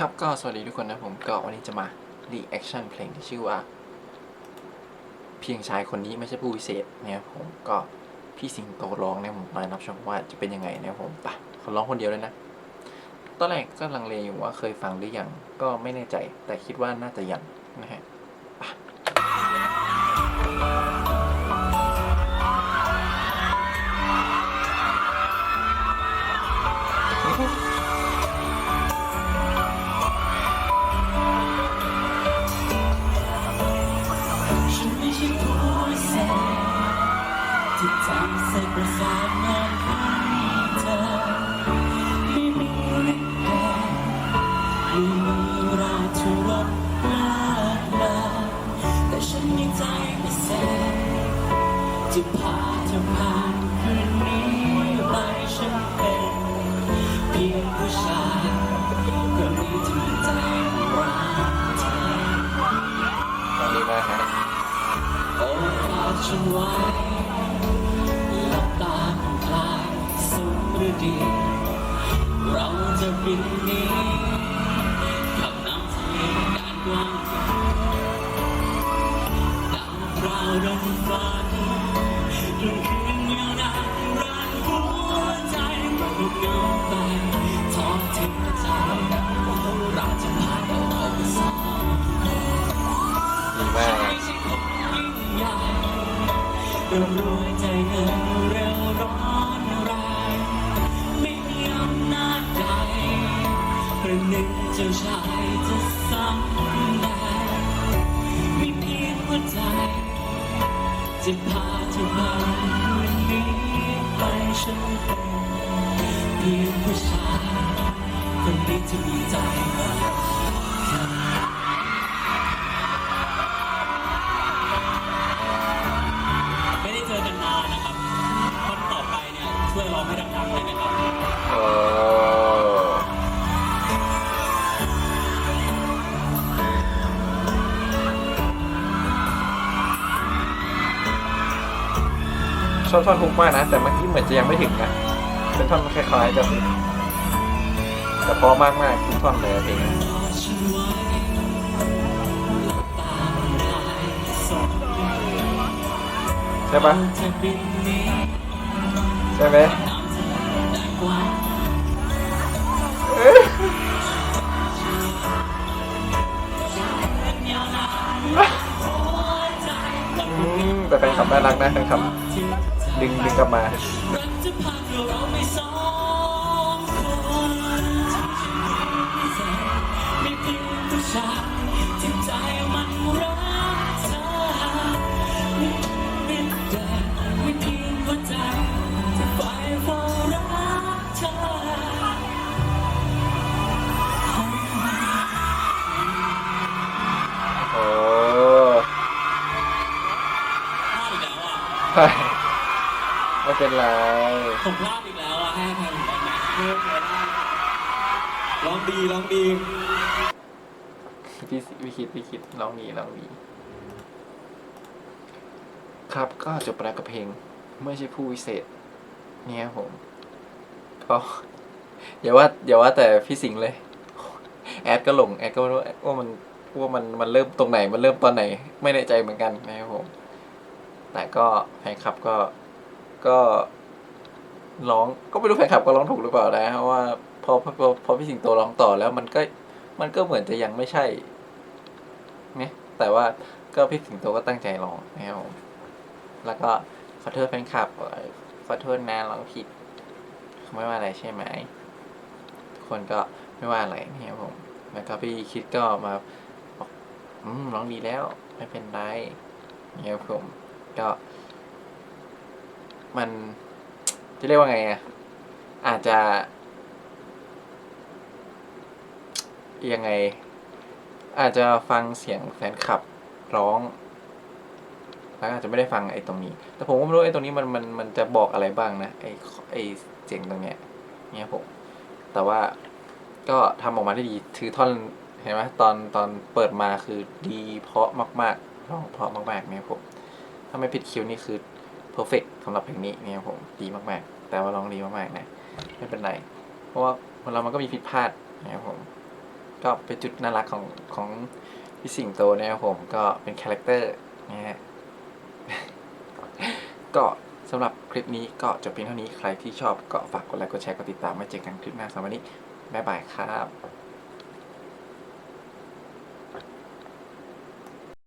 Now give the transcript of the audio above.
ครับก็สวัสดีทุกคนนะผมก็วันนี้จะมา reaction เพลงที่ชื่อว่า เพียงชายคนนี้ไม่ใช่ผู้วิเศษนะครับผมก็พี่สิงโตร้องนี่ยผมมารับชมว่าจะเป็นยังไงนะครับผมปะเขาร้องคนเดียวเลยนะ ตอนแรกก็ลังเลอยู่ว่าเคยฟังหรือยังก็ไม่แน่ใจ แต่คิดว่าน่าจะยังนะฮะปะ ที่ทำให้ประสาทงานให้เธอไม่มีเล็กแดงไม่มีราชุรสเลิศเลอแต่ฉันมีใจพิเศษจะพาเธอผ่านคืนนี้ไปฉันเป็นเพียงผู้ชายคนนี้ที่มีใจรักเธอตอนนี้มากฮะโอ้ฝากฉันไว้ รือดี เราจะบินนี้ขับน้ำทะเลแดนกว้างดาวพราวดงฝันกลางคืนยาวนานรันหัวใจมันลุกเงาไปทอดทิ้งใจเราจะพาเราเอาไปสองดีมากไม่ใช่คนยิ่งใหญ่เร่ำรวยใจเงินเร็วร้อน นึ่งเจ้าชายจะสั่งแดงมีเพียงหัวใจ จะพาเธอผ่านคืนนี้ไปฉันเป็นเพียงผู้ชายคนนี้ที่มีใจรักเธอไม่ได้เจอกันนานนะครับคนต่อไปเนี่ยช่วยร้องให้ดังๆเลยนะครับ อบท่อนฮุกมากนะ แต่เมื่อกี้เหมือนจะยังไม่ถึงนะเป็นท่อนคล้ายๆจะถึงแต่พอมากๆทุกท่อนเลยเพลงใช่ปะใช่ไหมแต่แฟนคลับน่ารักนะแฟนคลับ ดึงดึงกลับมารักจะพาเราไปสองคนที่ฉันไม่เพียงผู้ช ไม่เป็นแต่ไม่เพียงหัวใจที่ไฟเฝ้ารักเธอโอ้พลาดอีกแล้วอะใช่ไม่เป็นไรผมพลาดอีกแล้วอะให้อภัยผมได้ไหมเพิ่มเลยนะลองดีลองดีพี่พี่คิดพี่คิดลองดีลองดี ครับก็จบไปแล้วกับเพลงไม่ใช่ผู้วิเศษ เนี่ยครับผมก็อย่าว่าอย่าว่าแต่พี่สิงห์เลย แอดก็หลงแอดก็ไม่รู้ว่ามันว่ามันมันเริ่มตรงไหน มันเริ่มตอนไหน ไม่แน่ใจเหมือนกันนะครับผม แต่ก็แฟนคลับก็ ก็ร้องก็ไม่รู้แฟนคลับก็ร้องถูกหรือเปล่านะเพราะว่าพอพอพอพี่สิงโตร้องต่อแล้วมันก็มันก็เหมือนจะยังไม่ใช่เนี่ยแต่ว่าก็พี่สิงโตก็ตั้งใจร้องนะครับผมแล้วก็ขอโทษแฟนคลับขอโทษนะร้องผิดไม่ว่าอะไรใช่ไหมทุกคนก็ไม่ว่าอะไรนะครับผมแล้วก็พี่คิดก็มาบอกอืมร้องดีแล้ว ไม่เป็นไรเนี่ยครับผมก็ มันจะเรียกว่าไงอะอาจจะยังไง อาจจะฟังเสียงแฟนคลับร้องแล้วอาจจะไม่ได้ฟังไอ้ตรงนี้ แต่ผมก็ไม่รู้ไอ้ตรงนี้มันมันมันจะบอกอะไรบ้างนะไอ้ไอ้เสียงตรงเนี้ยเนี่ยผม แต่ว่าก็ทำออกมาได้ดีถือท่อนเห็นไหมตอนตอนเปิดมาคือดีเพราะมากๆร้องเพราะมากๆเนี่ยผมถ้าไม่ผิดคิวนี่คือ perfect สำหรับเพลงนี้เนี่ยผมดีมากๆ แต่ว่าร้องดีมากๆนะไม่เป็นไร เพราะว่าคนเรามันก็มีผิดพลาดนะครับผม ก็เป็นจุดน่ารักของของพี่สิงโตนะครับผมก็เป็นคาแรคเตอร์นะฮะก็สำหรับคลิปนี้ก็จบเพียงเท่านี้ใครที่ชอบก็ฝากกดไลค์กดแชร์กดติดตามไว้เจอกันคลิปหน้าสำหรับวันนี้บ๊ายบายครับ